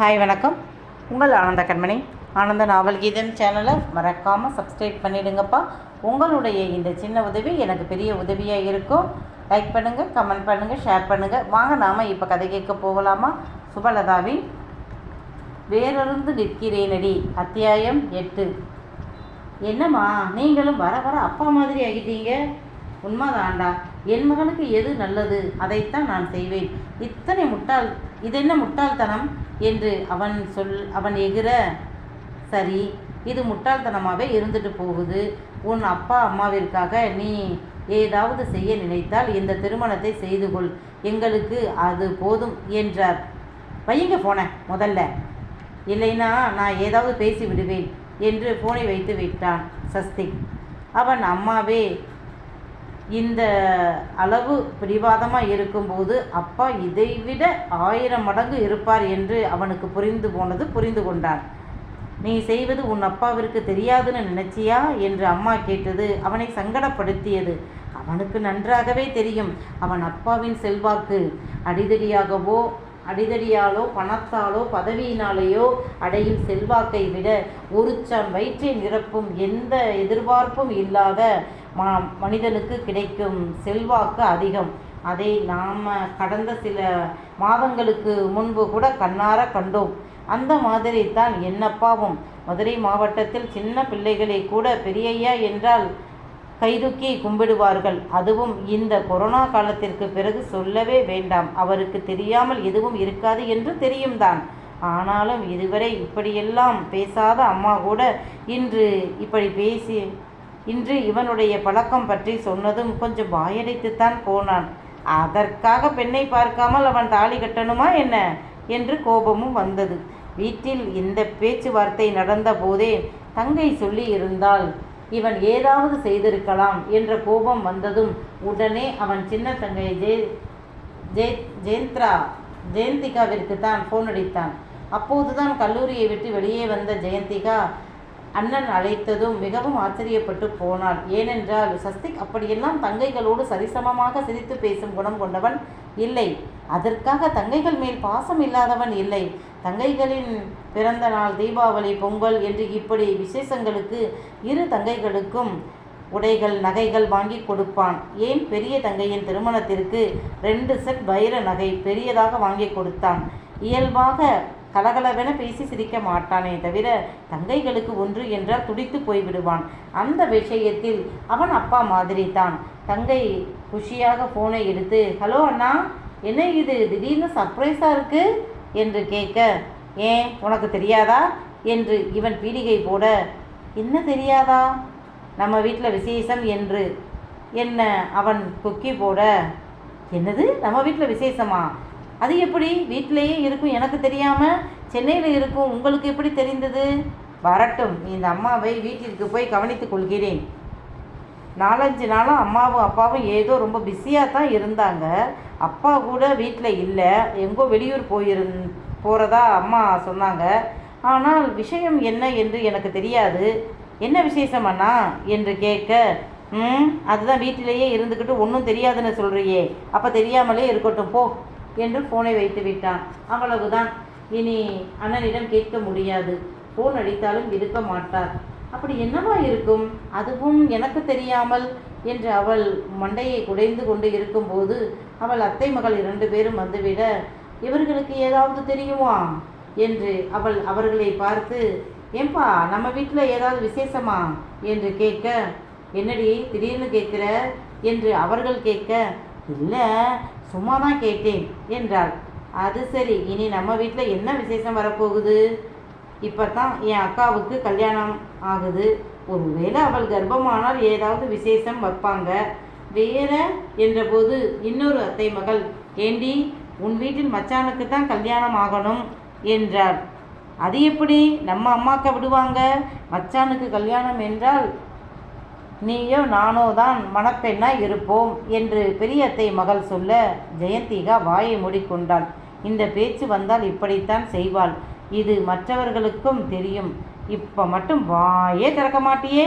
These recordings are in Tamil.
ஹாய் வணக்கம். உங்கள் ஆனந்த கண்மணி. ஆனந்த நாவல் கீதம் சேனலை மறக்காமல் சப்ஸ்கிரைப் பண்ணிவிடுங்கப்பா உங்களுடைய இந்த சின்ன உதவி எனக்கு பெரிய உதவியாக இருக்கும். லைக் பண்ணுங்கள் கமெண்ட் பண்ணுங்கள் ஷேர் பண்ணுங்கள் வாங்க நாம் இப்போ கதை கேட்க போகலாமா? சுபலதாவி வேறொருந்து நிற்கிறேனடி. அத்தியாயம் எட்டு. என்னம்மா நீங்களும் வர வர அப்பா மாதிரி ஆகிட்டீங்க. உண்மைதான்டா. என் மகனுக்கு எது நல்லது? அதைத்தான் நான் செய்வேன். இத்தனை முட்டாள் இது என்ன முட்டாள்தனம்? என்று அவன் சொல் அவன் எகிற சரி இது முட்டாள்தனமாகவே இருந்துட்டு போகுது. உன் அப்பா அம்மாவிற்காக நீ ஏதாவது செய்ய நினைத்தால் இந்த திருமணத்தை செய்து கொள். எங்களுக்கு அது போதும் என்றார். வையுங்க போன முதல்ல. இல்லைனா நான் ஏதாவது பேசி விடுவேன் என்று ஃபோனை வைத்து விட்டான் சஸ்திக். அவன் அம்மாவே இந்த அளவு பிடிவாதமாக இருக்கும்போது அப்பா இதைவிட ஆயிரம் மடங்கு இருப்பார் என்று அவனுக்கு புரிந்து போனது புரிந்து கொண்டான். நீ செய்வது உன் அப்பாவிற்கு தெரியாதுன்னு நினைச்சியா? என்று அம்மா கேட்டது. அவனை சங்கடப்படுத்தியது. அவனுக்கு நன்றாகவே தெரியும். அவன் அப்பாவின் செல்வாக்கு. அடிதடியாகவோ அடிதடியாலோ பணத்தாலோ பதவியினாலேயோ அடையும் செல்வாக்கை விட ஒரு சான் வயிற்றை நிரப்பும் எந்த எதிர்பார்ப்பும் இல்லாத மா மனிதனுக்கு கிடைக்கும் செல்வாக்கு அதிகம். அதை நாம் கடந்த சில மாதங்களுக்கு முன்பு கூட கண்ணார கண்டோம். அந்த மாதிரி தான் என்னப்பாவும். மதுரை மாவட்டத்தில் சின்ன பிள்ளைகளை கூட பெரியய்யா என்றால் கைதுக்கி கும்பிடுவார்கள். அதுவும் இந்த கொரோனா காலத்திற்கு பிறகு சொல்லவே வேண்டாம். அவருக்கு தெரியாமல் எதுவும் இருக்காது என்று தெரியும் தான். ஆனாலும் இதுவரை இப்படியெல்லாம் பேசாத அம்மா கூட இன்று இப்படி பேசி இன்று இவனுடைய பழக்கம் பற்றி சொன்னதும் கொஞ்சம் வாயடைத்துத்தான் போனான். அதற்காக பெண்ணை பார்க்காமல் அவன் தாலி கட்டணுமா என்ன? என்று கோபமும் வந்தது. வீட்டில் இந்த பேச்சுவார்த்தை நடந்த போதே தங்கை சொல்லி இருந்தால் இவன் ஏதாவது செய்திருக்கலாம் என்ற கோபம் வந்ததும் உடனே அவன் சின்ன தங்கை ஜெய ஜெய ஜெயந்த்ரா ஜெயந்திகாவிற்கு தான் ஃபோன் அடித்தான். அப்போதுதான் கல்லூரியை விட்டு வெளியே வந்த ஜெயந்திகா அண்ணன் அழைத்ததும் மிகவும் ஆச்சரியப்பட்டு போனாள். ஏனென்றால் சஸ்திக் அப்படியெல்லாம் தங்கைகளோடு சரிசமமாக சிரித்து பேசும் குணம் கொண்டவன் இல்லை. அதற்காக தங்கைகள் மேல் பாசம் இல்லாதவன் இல்லை. தங்கைகளின் பிறந்த நாள் தீபாவளி பொங்கல் என்று இப்படி விசேஷங்களுக்கு இரு தங்கைகளுக்கும் உடைகள் நகைகள் வாங்கி கொடுப்பான். ஏன்? பெரிய தங்கையின் திருமணத்திற்கு ரெண்டு செட் வைர நகை பெரியதாக வாங்கி கொடுத்தான். இயல்பாக கலகலவென பேசி சிரிக்க மாட்டானே தவிர தங்கைகளுக்கு ஒன்று என்றால் துடித்து போய்விடுவான். அந்த விஷயத்தில் அவன் அப்பா மாதிரி தான் தங்கை குஷியாக ஃபோனை எடுத்து ஹலோ அண்ணா என்ன இது? திடீர்னு சர்ப்ரைஸாக இருக்கு? என்று கேட்க ஏன் உனக்கு தெரியாதா? என்று இவன் பீடிகை போட என்ன தெரியாதா? நம்ம வீட்டில் விசேஷம் என்று. என்ன அவன் கொக்கி போட என்னது? நம்ம வீட்டில் விசேஷமா? அது எப்படி? வீட்டிலேயே இருக்கும் எனக்கு தெரியாமல் சென்னையில் இருக்கும். உங்களுக்கு எப்படி தெரிந்தது? வரட்டும் இந்த அம்மாவை வீட்டிற்கு போய் கவனித்துக் கொள்கிறேன். நாலஞ்சு நாளாக அம்மாவும் அப்பாவும் ஏதோ ரொம்ப பிஸியாக தான் இருந்தாங்க. அப்பா கூட வீட்டில் இல்லை. எங்கோ வெளியூர் போயிருந் போகிறதா அம்மா சொன்னாங்க. ஆனால் விஷயம் என்ன என்று எனக்கு தெரியாது. என்ன விசேஷம் அண்ணா? என்று கேட்க ம் அதுதான் வீட்டிலேயே இருந்துக்கிட்டு ஒன்றும் தெரியாதுன்னு சொல்கிறியே அப்போ தெரியாமலே இருக்கட்டும் போ. என்று ஃபோனை வைத்து விட்டான். அவ்வளவுதான். இனி அண்ணனிடம் கேட்க முடியாது. ஃபோன் அடித்தாலும் இருக்க மாட்டார். அப்படி என்னவா இருக்கும்? அதுவும் எனக்கு தெரியாமல் என்று அவள் மண்டையை குடைந்து கொண்டு இருக்கும்போது அவள் அத்தை மகள் இரண்டு பேரும் வந்துவிட இவர்களுக்கு ஏதாவது தெரியுமா? என்று அவள் அவர்களை பார்த்து ஏன்பா நம்ம வீட்டில் ஏதாவது விசேஷமா? என்று கேட்க என்னடி திடீர்னு கேட்குற? என்று அவர்கள் கேட்க இல்லை சும்மா தான் கேட்டேன் என்றாள். அது சரி இனி நம்ம வீட்டில் என்ன விசேஷம் வரப்போகுது? இப்போ தான் என் அக்காவுக்கு கல்யாணம் ஆகுது. ஒருவேளை அவள் கர்ப்பமானால் ஏதாவது விசேஷம் வைப்பாங்க. வேற என்றபோது இன்னொரு அத்தை மகள் ஏண்டி உன் வீட்டில் மச்சானுக்கு தான் கல்யாணம் ஆகணும் என்றார் அது எப்படி? நம்ம அம்மாக்க விடுவாங்க? மச்சானுக்கு கல்யாணம் என்றால் நீயோ நானோ தான் மணப்பெண்ணாய் இருப்போம் என்று பெரிய அத்தை மகள் சொல்ல ஜெயந்திகா வாயை மூடிக்கொண்டாள். இந்த பேச்சு வந்தால் இப்படித்தான் செய்வாள். இது மற்றவர்களுக்கும் தெரியும். இப்போ மட்டும் வாயே திறக்க மாட்டியே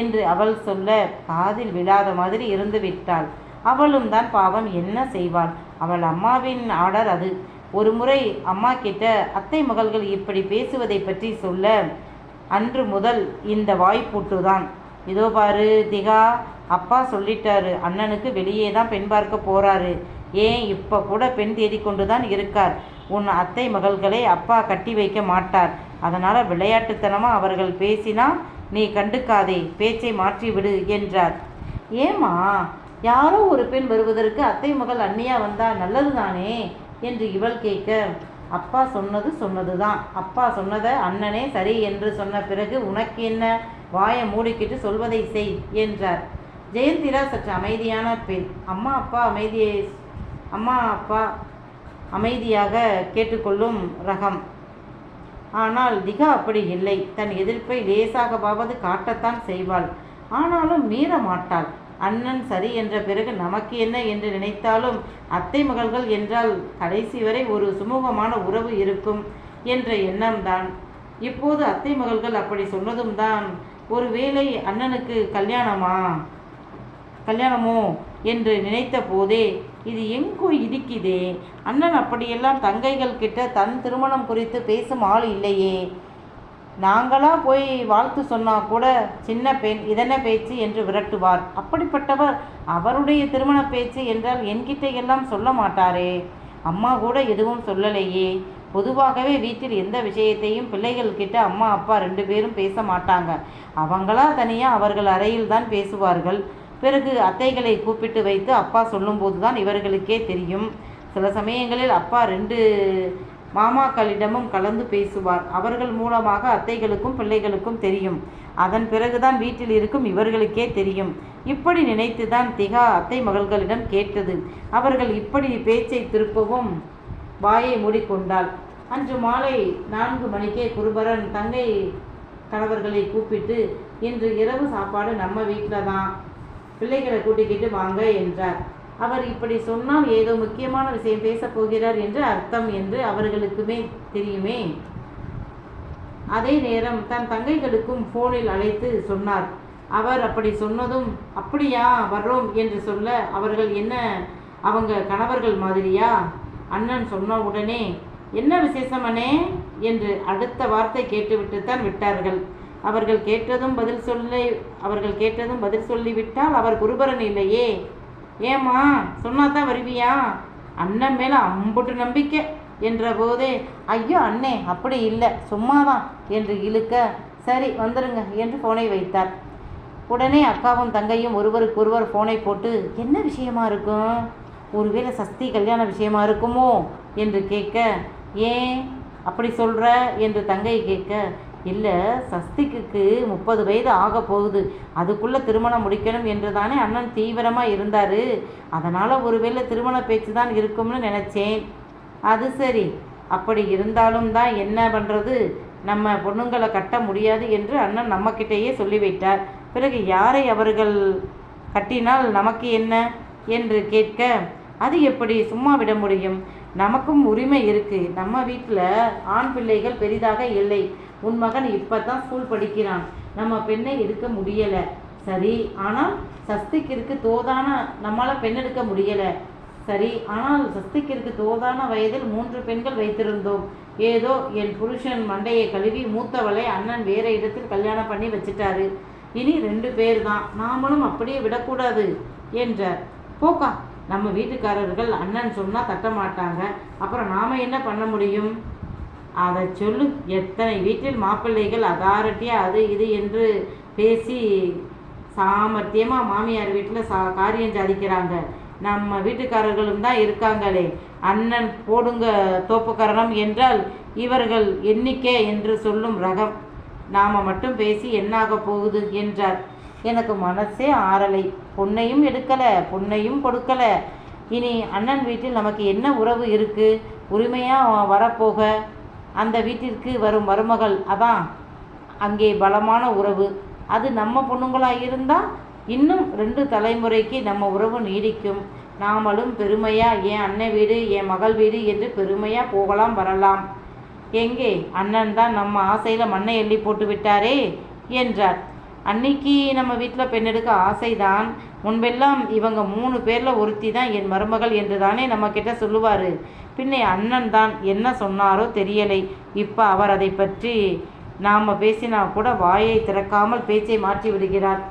என்று அவள் சொல்ல காதில் விழாத மாதிரி இருந்து விட்டாள். அவளும் தான் பாவம் என்ன செய்வாள்? அவள் அம்மாவின் ஆர்டர் அது. ஒரு முறை அம்மா கிட்ட அத்தை மகள்கள் இப்படி பேசுவதை பற்றி சொல்ல அன்று முதல் இந்த வாய்ப்பூட்டுதான். இதோ பாரு திகா. அப்பா சொல்லிட்டாரு அண்ணனுக்கு வெளியே தான் பெண் பார்க்க போறாரு. ஏன் இப்போ கூட பெண் தேடிக்கொண்டு தான் இருக்கார். உன் அத்தை மகள்களை அப்பா கட்டி வைக்க மாட்டார். அதனால் விளையாட்டுத்தனமாக அவர்கள் பேசினா நீ கண்டுக்காதே பேச்சை மாற்றி விடு என்றார். ஏமா யாரோ ஒரு பெண் வருவதற்கு அத்தை மகள் அண்ணியா வந்தா நல்லது தானே என்று இவள் கேட்க அப்பா சொன்னது சொன்னதுதான். அப்பா சொன்னதை அண்ணனே சரி என்று சொன்ன பிறகு உனக்கு என்ன? வாயை மூடிக்கிட்டு சொல்வதை செய் என்றார். ஜெயந்திரா சற்று அமைதியான பெண். அம்மா அப்பா அமைதியை அம்மா அப்பா அமைதியாக கேட்டுக்கொள்ளும் ரகம். ஆனால் திகா அப்படி இல்லை. தன் எதிர்ப்பை லேசாகவாவது காட்டத்தான் செய்வாள். ஆனாலும் மீற மாட்டாள் அண்ணன் சரி என்ற பிறகு நமக்கு என்ன என்று நினைத்தாலும் அத்தை மகள்கள் என்றால் கடைசி வரை ஒரு சுமூகமான உறவு இருக்கும் என்ற எண்ணம்தான். இப்போது அத்தை மகள்கள் அப்படி சொன்னதும் தான் ஒருவேளை அண்ணனுக்கு கல்யாணமா? கல்யாணமோ? என்று நினைத்த போதே இது எங்கோ இடிக்குதே. அண்ணன் அப்படியெல்லாம் தங்கைகள் கிட்ட தன் திருமணம் குறித்து பேசும் ஆள் இல்லையே. நாங்களாக போய் வாழ்த்து சொன்னால் கூட சின்ன பெண் இதென்ன பேச்சு என்று விரட்டுவார். அப்படிப்பட்டவர் அவருடைய திருமண பேச்சு என்றால் என்கிட்ட எல்லாம் சொல்ல மாட்டாரே. அம்மா கூட எதுவும் சொல்லலையே. பொதுவாகவே வீட்டில் எந்த விஷயத்தையும் பிள்ளைகள் கிட்ட அம்மா அப்பா ரெண்டு பேரும் பேச மாட்டாங்க. அவங்களா தனியாக அவர்கள் அறையில் தான் பேசுவார்கள். பிறகு அத்தைகளை கூப்பிட்டு வைத்து அப்பா சொல்லும்போது தான் இவர்களுக்கே தெரியும். சில சமயங்களில் அப்பா ரெண்டு மாமாக்களிடமும் கலந்து பேசுவார். அவர்கள் மூலமாக அத்தைகளுக்கும் பிள்ளைகளுக்கும் தெரியும். அதன் பிறகுதான் வீட்டில் இருக்கும் இவர்களுக்கே தெரியும். இப்படி நினைத்துதான் திகா அத்தை மகள்களிடம் கேட்டது. அவர்கள் இப்படி பேச்சை திருப்பவும் வாயை மூடிக்கொண்டாள். அன்று மாலை நான்கு மணிக்கே குருபரன் தங்கை கணவர்களை கூப்பிட்டு இன்று இரவு சாப்பாடு நம்ம வீட்டில் தான் பிள்ளைகளை கூட்டிக்கிட்டு வாங்க என்றார். அவர் இப்படி சொன்னால் ஏதோ முக்கியமான விஷயம் பேசப் போகிறார் என்று அர்த்தம் என்று அவர்களுக்குமே தெரியுமே. அதே நேரம் தன் தங்கைகளுக்கும் ஃபோனில் அழைத்து சொன்னார். அவர் அப்படி சொன்னதும் அப்படியா வர்றோம் என்று சொல்ல அவர்கள் என்ன அவங்க கணவர்கள் மாதிரியா? அண்ணன் சொன்ன உடனே என்ன விசேஷம் அண்ணே? என்று அடுத்த வார்த்தை கேட்டுவிட்டுத்தான் விட்டார்கள். அவர்கள் கேட்டதும் பதில் சொல்லி அவர்கள் கேட்டதும் பதில் சொல்லிவிட்டால் அவர் குருபரன் இல்லையே. ஏம்மா சொன்னாதான் வருவியா? அண்ணன் மேலே அம்புட்டு நம்பிக்கை என்ற போதே ஐயோ அண்ணே அப்படி இல்லை சும்மாதான் என்று இழுக்க சரி வந்துருங்க என்று ஃபோனை வைத்தார். உடனே அக்காவும் தங்கையும் ஒருவருக்கொருவர் ஃபோனை போட்டு என்ன விஷயமா இருக்கும்? ஒருவேளை சஸ்தி கல்யாண விஷயமா இருக்குமோ? என்று கேட்க ஏன் அப்படி சொல்கிற என்று தங்கை கேட்க இல்லை சஸ்திக்கு முப்பது வயது ஆக போகுது. அதுக்குள்ளே திருமணம் முடிக்கணும் என்று தானே அண்ணன் தீவிரமாக இருந்தார். அதனால் ஒருவேளை திருமண பேச்சு தான் இருக்கும்னு நினச்சேன். அது சரி. அப்படி இருந்தாலும் தான் என்ன பண்ணுறது நம்ம பொண்ணுங்களை கட்ட முடியாது என்று அண்ணன் நம்மக்கிட்டேயே சொல்லிவிட்டார். பிறகு யாரை அவர்கள் கட்டினால் நமக்கு என்ன என்று கேட்க அது எப்படி சும்மா விட முடியும்? நமக்கும் உரிமை இருக்குது நம்ம வீட்டில் ஆண் பிள்ளைகள் பெரிதாக இல்லை. உன் மகன் இப்போ தான் ஸ்கூல் படிக்கிறான். நம்ம பெண்ணை எடுக்க முடியலை. சரி ஆனால் சஸ்திக்கிற்கு தோதான நம்மளால் பெண் எடுக்க முடியலை. சரி ஆனால் சஸ்திக்கிற்கு தோதான வயதில் மூன்று பெண்கள் வைத்திருந்தோம். ஏதோ என் புருஷன் மண்டையை கழுவி மூத்தவளை அண்ணன் வேற இடத்தில் கல்யாணம் பண்ணி வச்சிட்டாரு. இனி ரெண்டு பேர் தான் நாமளும் அப்படியே விடக்கூடாது என்றார். போக்கா நம்ம வீட்டுக்காரர்கள் அண்ணன் சொன்னால் தட்ட மாட்டாங்க அப்புறம் நாம் என்ன பண்ண முடியும்? அதை சொல்லு. எத்தனை வீட்டில் மாப்பிள்ளைகள் அதாரிட்டியாக அது இது என்று பேசி சாமர்த்தியமாக மாமியார் வீட்டில் சா காரியம் சாதிக்கிறாங்க. நம்ம வீட்டுக்காரர்களும் தான் இருக்காங்களே. அண்ணன் போடுங்க தோப்புக்கரணம் என்றால் இவர்கள் எண்ணிக்கை என்று சொல்லும் ரகம். நாம் மட்டும் பேசி என்னாக போகுது என்றார். எனக்கு மனசே ஆறலை. பொண்ணையும் எடுக்கலை பொண்ணையும் கொடுக்கலை. இனி அண்ணன் வீட்டில் நமக்கு என்ன உறவு இருக்குது உரிமையாக வரப்போக? அந்த வீட்டிற்கு வரும் மருமகள் அதான் அங்கே பலமான உறவு. அது நம்ம பொண்ணுங்களாக இருந்தால் இன்னும் ரெண்டு தலைமுறைக்கு நம்ம உறவு நீடிக்கும். நாமளும் பெருமையாக என் அண்ணன் வீடு என் மகள் வீடு என்று பெருமையாக போகலாம் வரலாம். எங்கே? அண்ணன் தான் நம்ம ஆசையில் மண்ணை எள்ளி போட்டு விட்டாரே என்றார். அன்னைக்கு நம்ம வீட்டில் பெண் எடுக்க ஆசைதான். முன்பெல்லாம் இவங்க மூணு பேரில் ஒருத்தி தான் என் மருமகள் என்று தானே நம்ம கிட்ட சொல்லுவார். பின்னே அண்ணன் தான் என்ன சொன்னாரோ தெரியலை. இப்போ அவர் அதை பற்றி நாம் பேசினா கூட வாயை திறக்காமல் பேச்சை மாற்றி விடுகிறார்.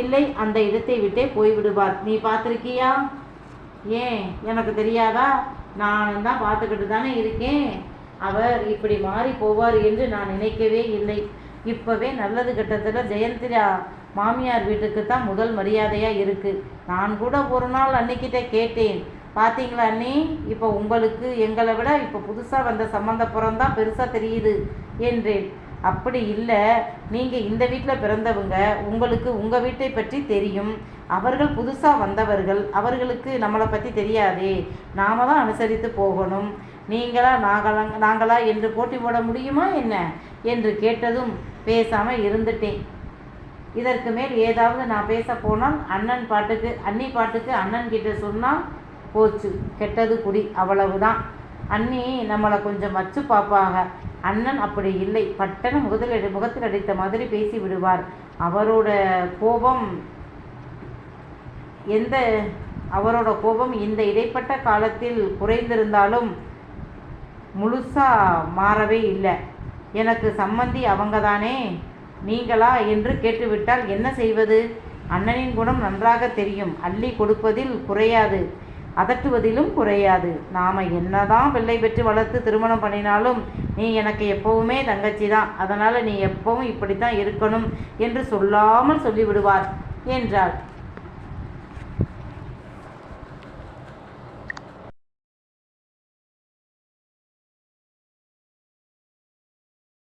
இல்லை அந்த இடத்தை விட்டே போய்விடுவார். நீ பார்த்துருக்கியா? ஏன்? எனக்கு தெரியாதா? நானும் தான் பார்த்துக்கிட்டு தானே இருக்கேன். அவர் இப்படி மாறி போவார் என்று நான் நினைக்கவே இல்லை. இப்போவே நல்லது கெட்டதில் ஜெயந்திரா மாமியார் வீட்டுக்கு தான் முதல் மரியாதையாக இருக்குது நான் கூட ஒரு நாள் அன்னைக்கிட்ட கேட்டேன். பார்த்தீங்களா அண்ணி? இப்போ உங்களுக்கு எங்களை விட இப்போ புதுசாக வந்த சம்மந்தப்புறம் தான் பெருசாக தெரியுது என்றேன். அப்படி இல்லை. நீங்கள் இந்த வீட்டில் பிறந்தவங்க உங்களுக்கு உங்கள் வீட்டை பற்றி தெரியும். அவர்கள் புதுசாக வந்தவர்கள் அவர்களுக்கு நம்மளை பற்றி தெரியாதே. நாம தான் அனுசரித்து போகணும். நீங்களா நாங்களா நாங்களா என்று போட்டி போட முடியுமா என்ன? என்று கேட்டதும் பேசாமல் இருந்துட்டேன். இதற்கு மேல் ஏதாவது நான் பேச போனால் அண்ணன் பாட்டுக்கு அண்ணி பாட்டுக்கு அண்ணன் கிட்ட சொன்னால் போச்சு கெட்டது குடி அவ்வளவுதான். அண்ணி நம்மளை கொஞ்சம் மச்சு பார்ப்பாங்க அண்ணன் அப்படி இல்லை. பட்டன முகத்தில் முகத்தில் அடித்த மாதிரி பேசி விடுவார். அவரோட கோபம் எந்த அவரோட கோபம் இந்த இடைப்பட்ட காலத்தில் குறைந்திருந்தாலும் முழுசாக மாறவே இல்லை. எனக்கு சம்மந்தி அவங்க தானே நீங்களா என்று கேட்டுவிட்டால் என்ன செய்வது? அண்ணனின் குணம் நன்றாக தெரியும். அள்ளி கொடுப்பதில் குறையாது. அதட்டுவதிலும் குறையாது. நாம் என்னதான் பிள்ளை பெற்று வளர்த்து திருமணம் பண்ணினாலும் நீ எனக்கு எப்பவுமே தங்கச்சி தான் அதனால் நீ எப்பவும் இப்படி தான் இருக்கணும் என்று சொல்லாமல் சொல்லிவிடுவார் என்றாள்.